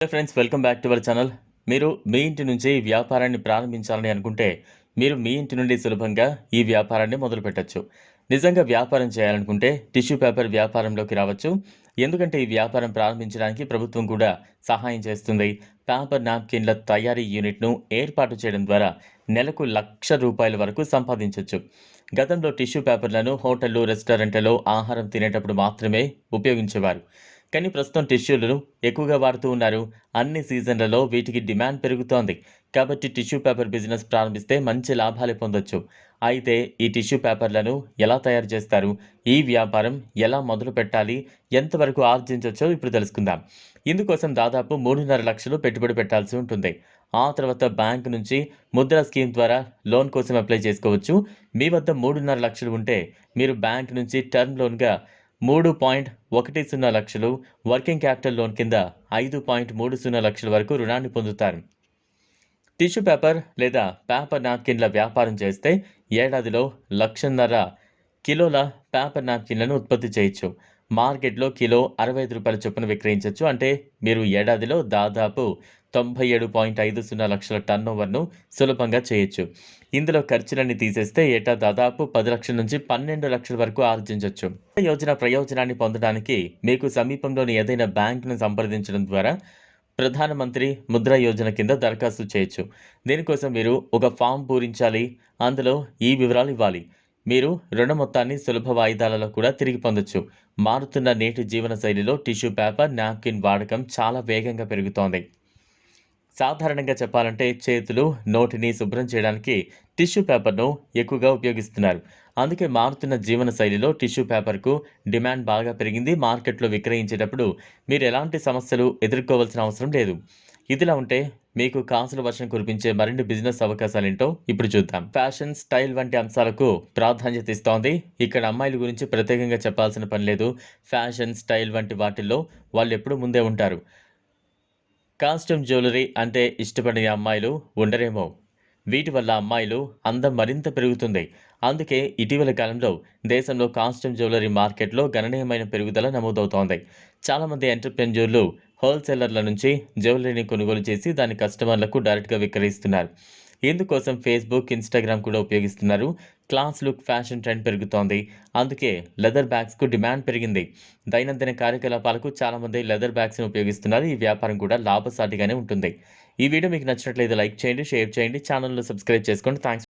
Friends welcome back to our channel మీరు మీ ఇంటి నుంచి వ్యాపారాన్ని ప్రారంభించాలని అనుకుంటే మీరు మీ ఇంటి నుండి సులభంగా ఈ వ్యాపారాన్ని మొదలు పెట్టచ్చు. నిజంగా వ్యాపారం చేయాలనుకుంటే టిష్యూ పేపర్ వ్యాపారంలోకి రావచ్చు. ఎందుకంటే ఈ వ్యాపారం ప్రారంభించడానికి ప్రభుత్వం కూడా సహాయం చేస్తుంది. పేపర్ నాప్కిన్ల తయారీ యూనిట్ను ఏర్పాటు చేయడం ద్వారా నెలకు లక్ష రూపాయల వరకు సంపాదించవచ్చు గతంలో టిష్యూ పేపర్లను హోటళ్ళు రెస్టారెంట్లలో ఆహారం తినేటప్పుడు మాత్రమే ఉపయోగించేవారు. కానీ ప్రస్తుతం టిష్యూలను ఎక్కువగా వాడుతూ ఉన్నారు. అన్ని సీజన్లలో వీటికి డిమాండ్ పెరుగుతోంది. కాబట్టి టిష్యూ పేపర్ బిజినెస్ ప్రారంభిస్తే మంచి లాభాలు పొందొచ్చు. అయితే ఈ టిష్యూ పేపర్లను ఎలా తయారు చేస్తారు? ఈ వ్యాపారం ఎలా మొదలు పెట్టాలి? ఎంతవరకు ఆర్జించవచ్చో ఇప్పుడు తెలుసుకుందాం. ఇందుకోసం దాదాపు మూడున్నర లక్షలు పెట్టుబడి పెట్టాల్సి ఉంటుంది. ఆ తర్వాత బ్యాంక్ నుంచి ముద్ర స్కీమ్ ద్వారా లోన్ కోసం అప్లై చేసుకోవచ్చు. మీ వద్ద మూడున్నర లక్షలు ఉంటే మీరు బ్యాంక్ నుంచి టర్మ్ లోన్గా మూడు పాయింట్ ఒకటి సున్నా లక్షలు వర్కింగ్ క్యాపిటల్ లోన్ కింద ఐదు పాయింట్ మూడు సున్నా లక్షల వరకు రుణాన్ని పొందుతారు. టిష్యూ పేపర్ లేదా పేపర్ నాప్కిన్ల వ్యాపారం చేస్తే ఏడాదిలో లక్షన్నర కిలోల పేపర్ నాప్కిన్లను ఉత్పత్తి చేయొచ్చు. మార్కెట్లో కిలో అరవై ఐదు రూపాయల చొప్పున విక్రయించవచ్చు అంటే మీరు ఏడాదిలో దాదాపు తొంభై ఏడు పాయింట్ ఐదు సున్నా లక్షల టర్న్ ఓవర్ను సులభంగా చేయొచ్చు. ఇందులో ఖర్చులన్నీ తీసేస్తే ఏటా దాదాపు పది లక్షల నుంచి పన్నెండు లక్షల వరకు ఆర్జించవచ్చు యోజన ప్రయోజనాన్ని పొందడానికి మీకు సమీపంలోని ఏదైనా బ్యాంకును సంప్రదించడం ద్వారా ప్రధానమంత్రి ముద్రా యోజన కింద దరఖాస్తు చేయొచ్చు. దీనికోసం మీరు ఒక ఫామ్ పూరించాలి. అందులో ఈ వివరాలు ఇవ్వాలి. మీరు రుణ మొత్తాన్ని సులభ వాయిదాలలో కూడా తిరిగి పొందొచ్చు. మారుతున్న నేటి జీవన శైలిలో టిష్యూ పేపర్ నాప్కిన్ వాడకం చాలా వేగంగా పెరుగుతోంది. సాధారణంగా చెప్పాలంటే చేతులు నోటిని శుభ్రం చేయడానికి టిష్యూ పేపర్ను ఎక్కువగా ఉపయోగిస్తున్నారు. అందుకే మారుతున్న జీవన శైలిలో టిష్యూ పేపర్కు డిమాండ్ బాగా పెరిగింది. మార్కెట్లో విక్రయించేటప్పుడు మీరు ఎలాంటి సమస్యలు ఎదుర్కోవాల్సిన అవసరం లేదు. ఇదిలా ఉంటే మీకు కాసుల వర్షం కురిపించే మరిన్ని బిజినెస్ అవకాశాలేంటో ఇప్పుడు చూద్దాం. ఫ్యాషన్ స్టైల్ వంటి అంశాలకు ప్రాధాన్యత ఇస్తోంది. ఇక్కడ అమ్మాయిల గురించి ప్రత్యేకంగా చెప్పాల్సిన పని లేదు. ఫ్యాషన్ స్టైల్ వంటి వాటిల్లో వాళ్ళు ఎప్పుడు ముందే ఉంటారు. కాస్ట్యూమ్ జ్యువెలరీ అంటే ఇష్టపడిన అమ్మాయిలు ఉండరేమో. వీటి వల్ల అమ్మాయిలు అందం మరింత పెరుగుతుంది. అందుకే ఇటీవల కాలంలో దేశంలో కాస్ట్యూమ్ జ్యువెలరీ మార్కెట్లో గణనీయమైన పెరుగుదల నమోదవుతోంది. చాలామంది ఎంటర్ప్రెన్యూర్లు హోల్సేలర్ల నుంచి జ్యువెలరీని కొనుగోలు చేసి దాని కస్టమర్లకు డైరెక్ట్గా విక్రయిస్తున్నారు. ఇందుకోసం ఫేస్బుక్ ఇన్స్టాగ్రామ్ కూడా ఉపయోగిస్తున్నారు. క్లాస్ లుక్ ఫ్యాషన్ ట్రెండ్ పెరుగుతోంది. అందుకే లెదర్ బ్యాగ్స్కు డిమాండ్ పెరిగింది. దైనందిన కార్యకలాపాలకు చాలామంది లెదర్ బ్యాగ్స్ని ఉపయోగిస్తున్నారు. ఈ వ్యాపారం కూడా లాభసాటిగానే ఉంటుంది. ఈ వీడియో మీకు నచ్చినట్లయితే లైక్ చేయండి షేర్ చేయండి ఛానల్లో సబ్స్క్రైబ్ చేసుకోండి. థ్యాంక్స్